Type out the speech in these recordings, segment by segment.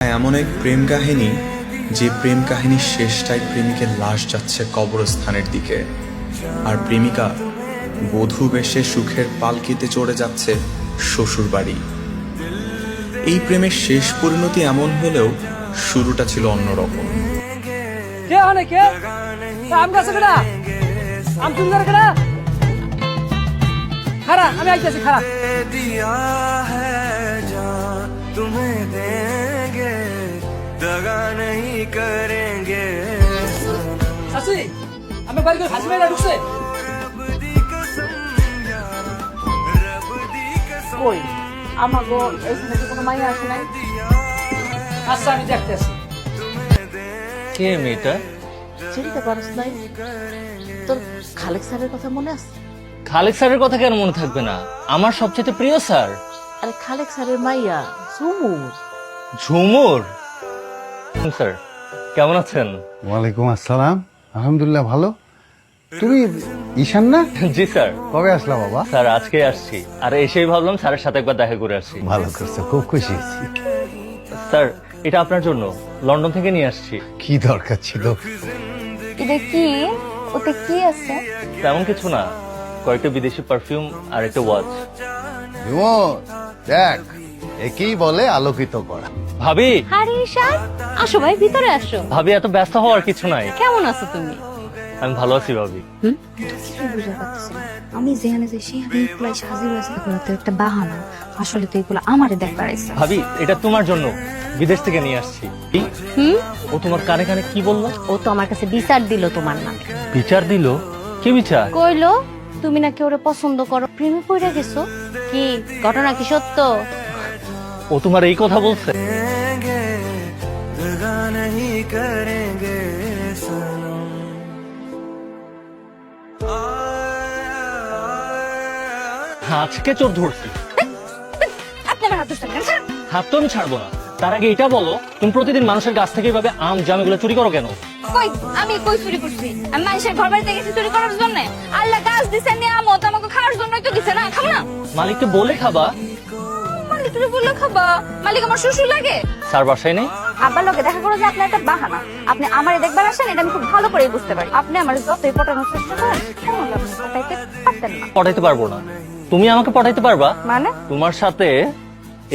এমন এক প্রেম কাহিনী যে প্রেম কাহিনীর শেষটায় প্রেমিকের লাশ যাচ্ছে কবরস্থানের দিকে। আর প্রেমিকা বধূ বেশে সুখের পালকিতে চড়ে যাচ্ছে শ্বশুর বাড়ি এই প্রেমের শেষ পরিণতি এমন হলেও শুরুটা ছিল অন্যরকম। আমি দিয়া হ্যাঁ যা তুমি दगा नहीं करेंगे শাশি আমি বাড়ি করে হাসি মেয়েরা ঢুকছে रब दी कसम यारा रब दी कसम কই আমার গো এখানে কি কোনো মাইয়া আসে নাই আচ্ছা আমি দেখতেছি কে মেয়েটা চিনতে পারস নাই তোর খালেক স্যারের কথা মনে আছে খালেক স্যারের কথা কেন মনে থাকবে না আমার সবচেয়ে প্রিয় স্যার আরে খালেক স্যারের মাইয়া ঝুমুর ঝুমুর হুম, স্যার? কেমন আছেন? ওয়ালাইকুম আসসালাম। আলহামদুলিল্লাহ ভালো। তুমি ঈশান না? জি স্যার। কবে আসলা বাবা? স্যার আজকে আসছি। আর এসেই ভাবলাম স্যারের সাথে একবার দেখা করে আসছি ভালো করছ খুব খুশি হয়েছি স্যার এটা আপনার জন্য। লন্ডন থেকে নিয়ে আসছি। কি দরকার ছিল? এটা কি? ওতে কি আছে? তেমন কিছু না। কয়েকটা বিদেশি পারফিউম আর একটা ওয়াচ দেখ একেই বলে আলোকিত করা। ভাবি? আরে ঈশান আসো ভাই ভিতরে আসো। ভাবি এত ব্যস্ত হওয়ার কিছু নাই। কেমন আছো তুমি? আমি ভালো আছি ভাবি। আমি এগুলো তো একটা বাহানা। আসলে তো এগুলো আমারে দেখবার আছে। ভাবি এটা তোমার জন্য। বিদেশ থেকে নিয়ে আসছি। ও তোমার কানে কানে কি বলল? ও তো আমার কাছে বিচার দিল তোমার নামে। বিচার দিল? কি বিচার? কইলো তুমি নাকি ওরে পছন্দ করো? প্রেমে পড়ে গেছো? কি? ঘটনা কি সত্য? ও তোমার এই কথা বলছে? नहीं करेंगे सनम আজকে চোর ধরছি আপনি আমার হাত ধরছেন কেন? ছাড়ুন। হাত তো আমি ছাড়বো না তার আগে এটা বলো তুমি প্রতিদিন মানুষের কাছ থেকে এভাবে আম জাম এগুলো চুরি করো কেন কই আমি কই চুরি করছি আমি মানুষের ঘর বাড়িতে গেছি চুরি করার জন্য আল্লাহ গাছ দিছে নিয়ামত আমাকে খাওয়ার জন্যই তো দিছে না খাবো না মালিককে বলে খাবা মালিক তুমি বললে খাবা মালিক আমার শ্বশুর লাগে স্যার বাসায় নেই আব্বার লোকে দেখা করো যে আপনার একটা বাহানা। আপনি আমারে দেখবার আসেন এটা আমি খুব ভালো করেই বুঝতে পারি। আপনি আমার যতই পটানোর চেষ্টা করেন পটাইতে পারতেন না। পটাইতে পারব না। তুমি আমাকে পটাইতে পারবা? মানে? তোমার সাথে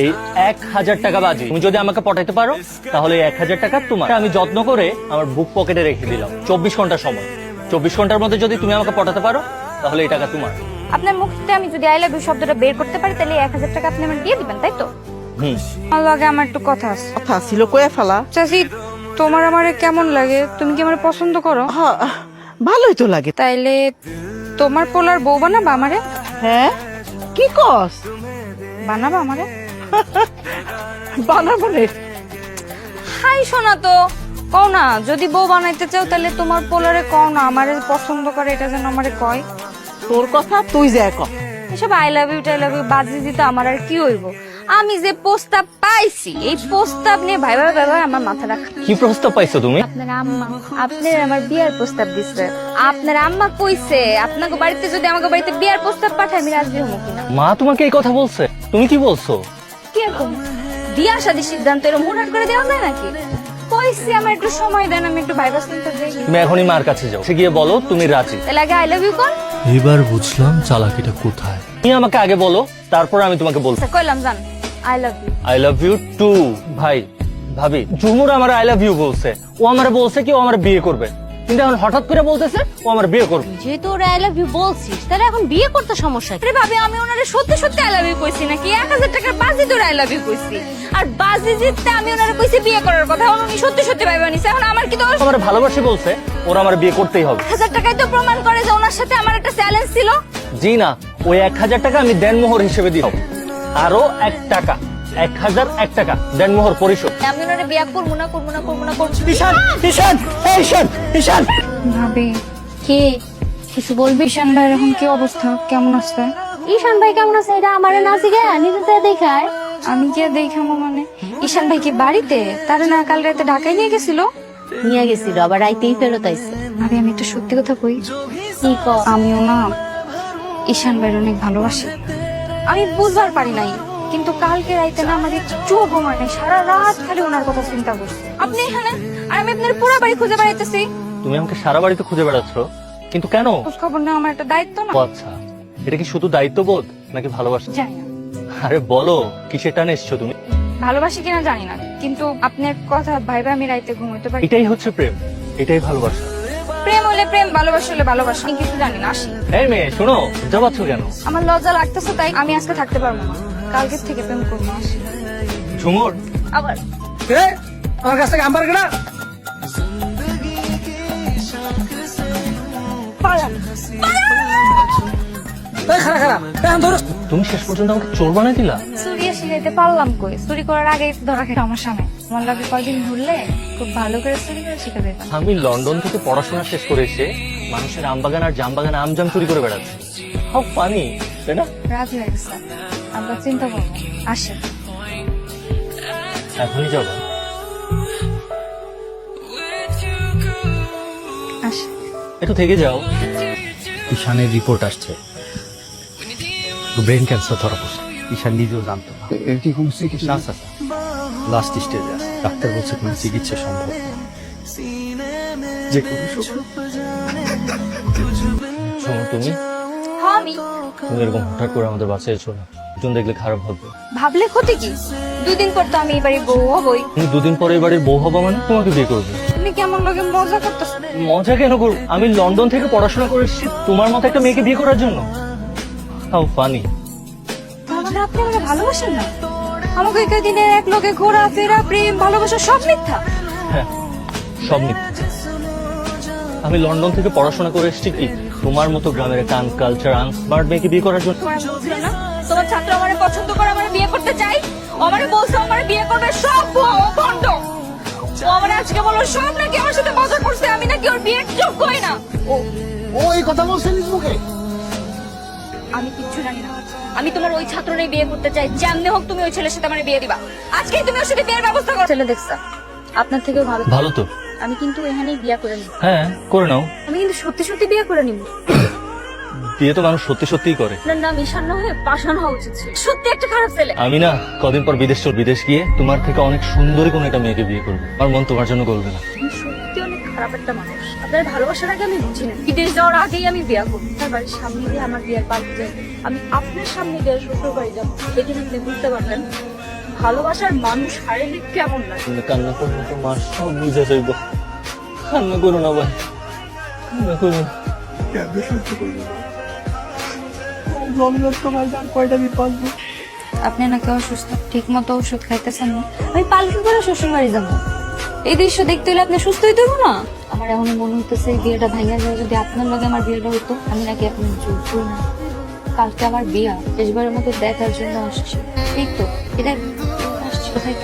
এই এক হাজার টাকা বাজি। তুমি যদি আমাকে পটাইতে পারো তাহলে এক হাজার টাকা তোমার। আমি যত্ন করে আমার বুক পকেটে রেখে দিলাম। চব্বিশ ঘণ্টা সময়। চব্বিশ ঘণ্টার মধ্যে যদি তুমি আমাকে পটাতে পারো তাহলে এই টাকা তোমার। আপনার মুখ থেকে আমি যদি আই লাভ ইউ শব্দটা বের করতে পারি তাহলে এক হাজার টাকা আপনি আমার দিয়ে দিবেন তাই তো? আমার লগে আমার একটু কথা আছে। কথা ছিল কয়ে ফেলা। চাচি তোমার আমারে কেমন লাগে? তুমি কি আমার পছন্দ করো? হ্যাঁ, ভালোই তো লাগে। তাইলে তোমার পোলার বউ বানাবা আমারে? হ্যাঁ? কি কস? বানাবা আমারে? বানাবো রে হাই শোনা তো কও না যদি বউ বানাইতে চাও তাহলে তোমার পোলারে কও না আমারে পছন্দ করে এটা যেন আমারে কয়। তোর কথা তুই যা কর। এসব আই লাভ ইউ টাই লাভ ইউ বাজি দিতে আমার আর কি হইব? আমি যে প্রস্তাব পাইছি এই প্রস্তাব নিয়ে ভাই ভাই ভাই ভাই আমার মাথা রাখা। কি প্রস্তাব পাইছো তুমি? আপনার আম্মা আপনার আমার বিয়ার প্রস্তাব দিচ্ছে আপনার আম্মা কইছে আপনাকে বাড়িতে যদি আমাকে বাড়িতে বিয়ার প্রস্তাব পাঠায় আমি রাজি হব কিনা? মা তোমাকে এই কথা বলছে। তুমি কি বলছো? কি এরকম বিয়ার শাদী সিদ্ধান্ত এরকম হুটহাট করে দেওয়া যায় নাকি? কইছি আমার একটু সময় দেন আমি একটু ভাইবা চিন্তা দেখি তুমি এখনই মার কাছে যাও। সে গিয়ে বলো তুমি রাজি। তাহলে আগে আই লাভ ইউ কর। এবার বুঝলাম চালাকিটা কোথায়। তুমি আমাকে আগে বলো তারপর আমি তোমাকে বলব আচ্ছা কইলাম জান I love you I love you too ভাই ভাবি ঝুমুর আমার আই লাভ ইউ বলছে। ও আমার বলছে কি ও আমার বিয়ে করবে। কিন্তু এখন হঠাৎ করে বলতেছে ও আমার বিয়ে করবে। যেহেতু ওরা আই লাভ ইউ বলছিস তাহলে এখন বিয়ে করতে সমস্যা আরে ভাবি আমি ওনারে সত্যি সত্যি আই লাভ ইউ কইছি নাকি? এক হাজার টাকার বাজি ধরে আই লাভ ইউ কইছি। আর বাজি জিততে আমি ওনারে কইছি বিয়ে করার কথা। এখন উনি সত্যি সত্যি ভাইবা নিছে। এখন আমার কি দোষ? আমার ভালোবাসি বলছে ওরা আমার বিয়ে করতেই হবে। হাজার টাকায় তো প্রমাণ করে যে ওনার সাথে আমার একটা চ্যালেঞ্জ ছিল। জি না ওই এক হাজার টাকা আমি দেনমোহর হিসেবে দিব আরও এক টাকা এক হাজার এক টাকা দেনমোহর পরিশোধ। আমি ওনারে বিয়ে করব না করব না করব না করব ঈশান ঈশান ঈশান ঈশান। ভাবি কে? কিছু বলবি? ঈশান ভাই এখন কি অবস্থা? কেমন আছে? ঈশান ভাই কেমন আছে? এটা আমার নাচি গে নিজে দেখায় আমি কি আর দেখাবো মানে। ঈশান ভাই কি বাড়িতে? তার না কাল রাতে ঢাকায় নিয়ে গেছিল? নিয়ে গেছিল আবার রাইতেই ফেরত আইছে। ভাবি আমি একটা সত্যি কথা কই। কি কর আমিও না ঈশান ভাইয়ের অনেক ভালোবাসি। আমি বুঝবার পারি নাই কিন্তু কালকে রাইতে না আমাদের চোখ নাই সারা রাত খালি ওনার কথা চিন্তা করছি। আপনি এখানে? আর আমি আপনার পুরো বাড়ি খুঁজে বেড়াইতেছি। তুমি আমাকে সারা বাড়িতে খুঁজে বেড়াচ্ছ? কিন্তু কেন? খোঁজ খবর নেওয়া আমার একটা দায়িত্ব না। আচ্ছা এটা কি শুধু দায়িত্ববোধ নাকি ভালোবাসা? জানি না। আরে বলো কিসের টানে এসছো তুমি? ভালোবাসি কিনা জানি না কিন্তু আপনার কথা ভাইবে আমি রাইতে ঘুমাইতে পারি। এটাই হচ্ছে প্রেম এটাই ভালোবাসা। প্রেম হলে প্রেম ভালোবাসা হলে ভালোবাসা। আমি কিছু জানি না আসি। এই মেয়ে শোনো যাবাচ্ছ কেন? আমার লজ্জা লাগতেছে তাই আমি আজকে থাকতে পারব না। কালকের থেকে প্রেম করব আসি। ঝুমুর আবার? এ, আমার কাছ থেকে আম্বার কেনা? পালাম এই খারাপ খারাপ এখন ধরো। তুমি শেষ পর্যন্ত আমাকে চোর বানাই দিলা? চুরি শিখাইতে পারলাম কই? চুরি করার আগে ধরা খেয়ে সমস্যা নেই আমার লাগে কয়দিন ঘুরলে? খুব ভালো করে চুরি করে শিখে দিতাম আমি লন্ডন থেকে পড়াশোনা শেষ করে এসে মানুষের আম বাগান আর জাম বাগানে আমজাম চুরি করে বেড়াচ্ছি। হাউ ফানি তাই না? রাজি হয়ে গেছে আমরা চিন্তা করব। আসে এখনই যাব একটু থেকে যাও। ঈশানের রিপোর্ট আসছে। ব্রেন ক্যান্সার ধরা পড়ছে। ঈশান নিজেও জানতো না। এর কি কোনো চিকিৎসা? না স্যার। লাস্ট স্টেজে আছে ডাক্তার বলছে কোনো চিকিৎসা সম্ভব যে কোনো শোনো তুমি। হ্যাঁ আমি। তুমি এরকম হঠাৎ করে আমাদের বাসায় এসো না দেখলে খারাপ হবে ভাবলে ক্ষতি কি? দুই দিন পর তো আমি এবারে বউ হবই। তুমি দুদিন পরে এবারের বউ হবা মানে তোমাকে বিয়ে করবে। তুমি কেমন লোকে মজা করতেছো? মজা কেন করব? আমি লন্ডন থেকে পড়াশোনা করে এসেছি। তোমার মতো একটা মেয়েকে বিয়ে করার জন্য। How funny. আপনি আমাকে ভালোবাসেন না? আমাকে এই দিনে এক লোকে ঘোরা ফেরা প্রেম ভালোবাসা সব মিথ্যা। হ্যাঁ সব মিথ্যে। আমি লন্ডন থেকে পড়াশোনা করে এসেছি কি? তোমার মতো গ্রামের একটা আনকালচার আনস্মার্ট মেয়েকে বিয়ে করার জন্য। তোমার বলছিল না? তোমার ছাত্র আমারে পছন্দ করে আমারে বিয়ে করতে চাই? আমারে বলছে ও বিয়ে করবে সব ভুয়া, ভণ্ড। ও আমার আজকে বলো সব নাকি আমার সাথে মজা করছে? আমি নাকি ওর বিয়ের যোগ্যই না? ও ও এই কথা বলছে নিজ মুখে? আমি কিচ্ছু জানি না। আমি তোমার ওই ছাত্রটাই বিয়ে করতে চাই। যেমনি হোক তুমি ওই ছেলের সাথে আমার বিয়ে দিবা। আজকেই তুমি ওর সাথে বিয়ের ব্যবস্থা করো। ছেলে দেখছা? আপনার থেকেও ভালো। ভালো তো। আমি কিন্তু এখানেই বিয়ে করে নিব। হ্যাঁ করে নাও। আমি কিন্তু সত্যি সত্যি বিয়ে করে নিব। বিয়ে তো মানুষ সত্যি সত্যিই করে। না নাম ঈশান না হয়ে পাশান হওয়া উচিত ছিল। সত্যি একটা খারাপ ছেলে। আমি না কদিন পর বিদেশ চল বিদেশ গিয়ে তোমার থেকে অনেক সুন্দরী কোনো একটা মেয়েকে বিয়ে করব। আমার মন তোমার জন্য করবে না। সত্যি অনেক খারাপ একটা মানুষ। আপনার ভালোবাসার আগে আমি বুঝি না। বিদেশ যাওয়ার আগেই আমি বিয়া করব তার বাড়ির সামনে দিয়ে আমার বিয়ের পাল্টে যায়। আমি আপনার সামনে দিয়ে শ্বশুর বাড়ি যাব। এখানে আপনি বুঝতে পারবেন ভালোবাসার মানুষ হারিয়ে কেমন লাগে? কান্না করলে তো মা সব বুঝে যাইব। কান্না করো না ভাই। কান্না করো না। আপনি নাকি অসুস্থ? ঠিক মতো ওষুধ খাইতেছেন না? আমি পালকি করে শ্বশুর বাড়ি যাব। এই দৃশ্য দেখতে হলে আপনি সুস্থ হইতে হবে না? আমার এখন মনে হইতেছে বিয়েটা ভাঙা যায়, যদি আপনার লগে আমার বিয়েটা হতো আমি নাকি আপনার যোগ্য না। কালকে আমার বিয়া, শেষবারের মতো দেখার জন্য আসছি। ঠিক তো? এটা আসছি, কোথায়